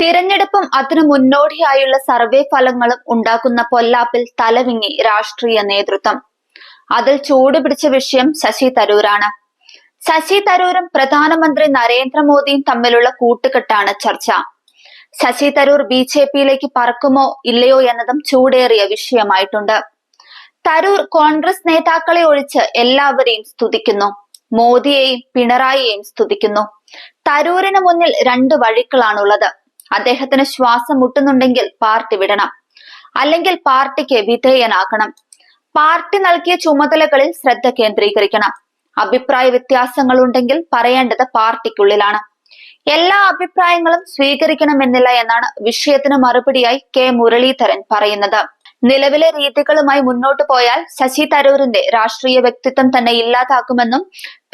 തിരഞ്ഞെടുപ്പും അതിനു മുന്നോടിയായുള്ള സർവേ ഫലങ്ങളും ഉണ്ടാക്കുന്ന പൊല്ലാപ്പിൽ തലവിങ്ങി രാഷ്ട്രീയ നേതൃത്വം. അതിൽ ചൂടുപിടിച്ച വിഷയം ശശി തരൂരാണ്. ശശി തരൂരും പ്രധാനമന്ത്രി നരേന്ദ്രമോദിയും തമ്മിലുള്ള കൂട്ടുകെട്ടാണ് ചർച്ച. ശശി തരൂർ ബി ജെ പിയിലേക്ക് പറക്കുമോ ഇല്ലയോ എന്നതും ചൂടേറിയ വിഷയമായിട്ടുണ്ട്. തരൂർ കോൺഗ്രസ് നേതാക്കളെ ഒഴിച്ച് എല്ലാവരെയും സ്തുതിക്കുന്നു. മോദിയെയും പിണറായിയെയും സ്തുതിക്കുന്നു. തരൂരിന് മുന്നിൽ രണ്ട് വഴികളാണുള്ളത് അദ്ദേഹത്തിന് ശ്വാസം മുട്ടുന്നുണ്ടെങ്കിൽ പാർട്ടി വിടണം. അല്ലെങ്കിൽ പാർട്ടിക്ക് വിധേയനാക്കണം. പാർട്ടി നൽകിയ ചുമതലകളിൽ ശ്രദ്ധ കേന്ദ്രീകരിക്കണം. അഭിപ്രായ വ്യത്യാസങ്ങൾ ഉണ്ടെങ്കിൽ പറയേണ്ടത് പാർട്ടിക്കുള്ളിലാണ്. എല്ലാ അഭിപ്രായങ്ങളും സ്വീകരിക്കണമെന്നില്ല എന്നാണ് വിഷയത്തിന് മറുപടിയായി കെ മുരളീധരൻ പറയുന്നത്. നിലവിലെ രീതികളുമായി മുന്നോട്ടു പോയാൽ ശശി തരൂരിന്റെ രാഷ്ട്രീയ വ്യക്തിത്വം തന്നെ ഇല്ലാതാക്കുമെന്നും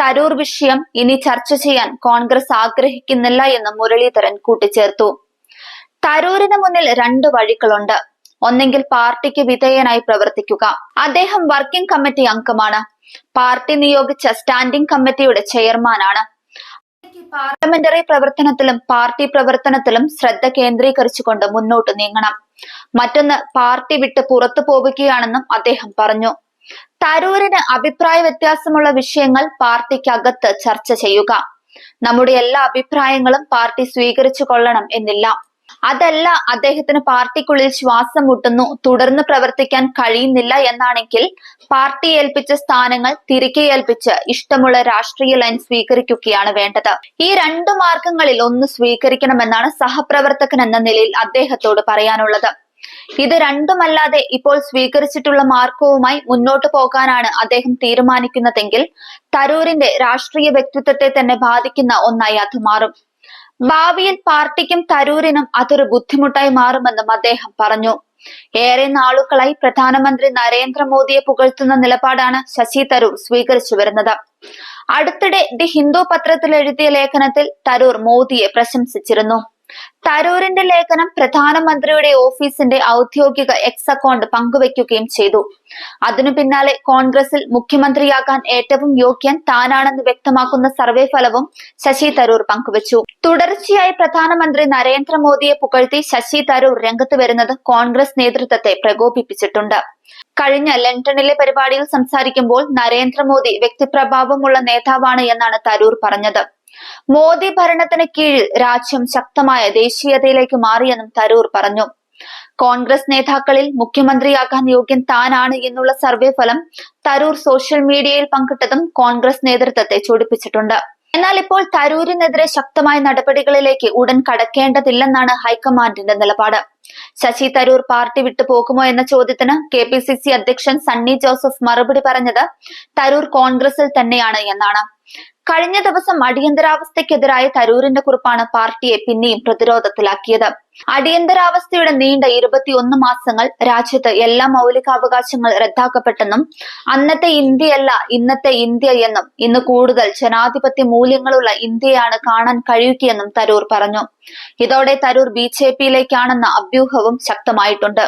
തരൂർ വിഷയം ഇനി ചർച്ച ചെയ്യാൻ കോൺഗ്രസ് ആഗ്രഹിക്കുന്നില്ല എന്നും മുരളീധരൻ കൂട്ടിച്ചേർത്തു. തരൂരിന് മുന്നിൽ രണ്ട് വഴികളുണ്ട്. ഒന്നെങ്കിൽ പാർട്ടിക്ക് വിധേയനായി പ്രവർത്തിക്കുക. അദ്ദേഹം വർക്കിംഗ് കമ്മിറ്റി അംഗമാണ്. പാർട്ടി നിയോഗിച്ച സ്റ്റാൻഡിംഗ് കമ്മിറ്റിയുടെ ചെയർമാനാണ്. പാർലമെന്ററി പ്രവർത്തനത്തിലും പാർട്ടി പ്രവർത്തനത്തിലും ശ്രദ്ധ കേന്ദ്രീകരിച്ചുകൊണ്ട് മുന്നോട്ട് നീങ്ങണം. മറ്റൊന്ന് പാർട്ടി വിട്ട് പുറത്തു പോവുകയാണെന്നും അദ്ദേഹം പറഞ്ഞു. തരൂരിന് അഭിപ്രായ വ്യത്യാസമുള്ള വിഷയങ്ങൾ പാർട്ടിക്കകത്ത് ചർച്ച ചെയ്യുക. നമ്മുടെ എല്ലാ അഭിപ്രായങ്ങളും പാർട്ടി സ്വീകരിച്ചു കൊള്ളണം എന്നില്ല. അതല്ല അദ്ദേഹത്തിന് പാർട്ടിക്കുള്ളിൽ ശ്വാസം മുട്ടുന്നു തുടർന്ന് പ്രവർത്തിക്കാൻ കഴിയുന്നില്ല എന്നാണെങ്കിൽ പാർട്ടി ഏൽപ്പിച്ച സ്ഥാനങ്ങൾ തിരികെ ഏൽപ്പിച്ച് ഇഷ്ടമുള്ള രാഷ്ട്രീയ ലൈൻ സ്വീകരിക്കുകയാണ് വേണ്ടത്. ഈ രണ്ടു മാർഗങ്ങളിൽ ഒന്ന് സ്വീകരിക്കണമെന്നാണ് സഹപ്രവർത്തകൻ എന്ന നിലയിൽ അദ്ദേഹത്തോട് പറയാനുള്ളത്. ഇത് രണ്ടുമല്ലാതെ ഇപ്പോൾ സ്വീകരിച്ചിട്ടുള്ള മാർഗവുമായി മുന്നോട്ട് പോകാനാണ് അദ്ദേഹം തീരുമാനിക്കുന്നതെങ്കിൽ തരൂരിന്റെ രാഷ്ട്രീയ വ്യക്തിത്വത്തെ തന്നെ ബാധിക്കുന്ന ഒന്നായി അത് മാറും. ഭാവിയിൽ പാർട്ടിക്കും തരൂരിനും അതൊരു ബുദ്ധിമുട്ടായി മാറുമെന്നും അദ്ദേഹം പറഞ്ഞു. ഏറെ നാളുകളായി പ്രധാനമന്ത്രി നരേന്ദ്രമോദിയെ പുകഴ്ത്തുന്ന നിലപാടാണ് ശശി തരൂർ സ്വീകരിച്ചു വരുന്നത്. അടുത്തിടെ ദി ഹിന്ദു പത്രത്തിൽ എഴുതിയ ലേഖനത്തിൽ തരൂർ മോദിയെ പ്രശംസിച്ചിരുന്നു. തരൂരിന്റെ ലേഖനം പ്രധാനമന്ത്രിയുടെ ഓഫീസിന്റെ ഔദ്യോഗിക എക്സ് അക്കൗണ്ട് പങ്കുവയ്ക്കുകയും ചെയ്തു. അതിനു പിന്നാലെ കോൺഗ്രസിൽ മുഖ്യമന്ത്രിയാകാൻ ഏറ്റവും യോഗ്യൻ താനാണെന്ന് വ്യക്തമാക്കുന്ന സർവേ ഫലവും ശശി തരൂർ പങ്കുവച്ചു. തുടർച്ചയായി പ്രധാനമന്ത്രി നരേന്ദ്രമോദിയെ പുകഴ്ത്തി ശശി തരൂർ രംഗത്ത് വരുന്നത് കോൺഗ്രസ് നേതൃത്വത്തെ പ്രകോപിപ്പിച്ചിട്ടുണ്ട്. കഴിഞ്ഞ ലണ്ടനിലെ പരിപാടിയിൽ സംസാരിക്കുമ്പോൾ നരേന്ദ്രമോദി വ്യക്തിപ്രഭാവമുള്ള നേതാവാണ് എന്നാണ് തരൂർ പറഞ്ഞത്. മോദി ഭരണത്തിന് കീഴിൽ രാജ്യം ശക്തമായ ദേശീയതയിലേക്ക് മാറിയെന്നും തരൂർ പറഞ്ഞു. കോൺഗ്രസ് നേതാക്കളിൽ മുഖ്യമന്ത്രിയാകാൻ യോഗ്യൻ താനാണ് എന്നുള്ള സർവേ ഫലം തരൂർ സോഷ്യൽ മീഡിയയിൽ പങ്കിട്ടതും കോൺഗ്രസ് നേതൃത്വത്തെ ചൊടിപ്പിച്ചിട്ടുണ്ട്. എന്നാൽ ഇപ്പോൾ തരൂരിനെതിരെ ശക്തമായ നടപടികളിലേക്ക് ഉടൻ കടക്കേണ്ടതില്ലെന്നാണ് ഹൈക്കമാൻഡിന്റെ നിലപാട്. ശശി തരൂർ പാർട്ടി വിട്ടു പോകുമോ എന്ന ചോദ്യത്തിന് കെ പി സി സി അധ്യക്ഷൻ സണ്ണി ജോസഫ് മറുപടി പറഞ്ഞത് തരൂർ കോൺഗ്രസിൽ തന്നെയാണ് എന്നാണ്. കഴിഞ്ഞ ദിവസം അടിയന്തരാവസ്ഥയ്ക്കെതിരായ തരൂരിന്റെ കുറിപ്പാണ് പാർട്ടിയെ പിന്നെയും പ്രതിരോധത്തിലാക്കിയത്. അടിയന്തരാവസ്ഥയുടെ നീണ്ട ഇരുപത്തിയൊന്ന് മാസങ്ങൾ രാജ്യത്ത് എല്ലാ മൗലികാവകാശങ്ങൾ റദ്ദാക്കപ്പെട്ടെന്നും അന്നത്തെ ഇന്ത്യയല്ല ഇന്നത്തെ ഇന്ത്യ എന്നും ഇന്ന് കൂടുതൽ ജനാധിപത്യ മൂല്യങ്ങളുള്ള ഇന്ത്യയാണ് കാണാൻ കഴിയുകയെന്നും തരൂർ പറഞ്ഞു. ഇതോടെ തരൂർ ബി ജെ പിയിലേക്കാണെന്ന അഭ്യൂഹവും ശക്തമായിട്ടുണ്ട്.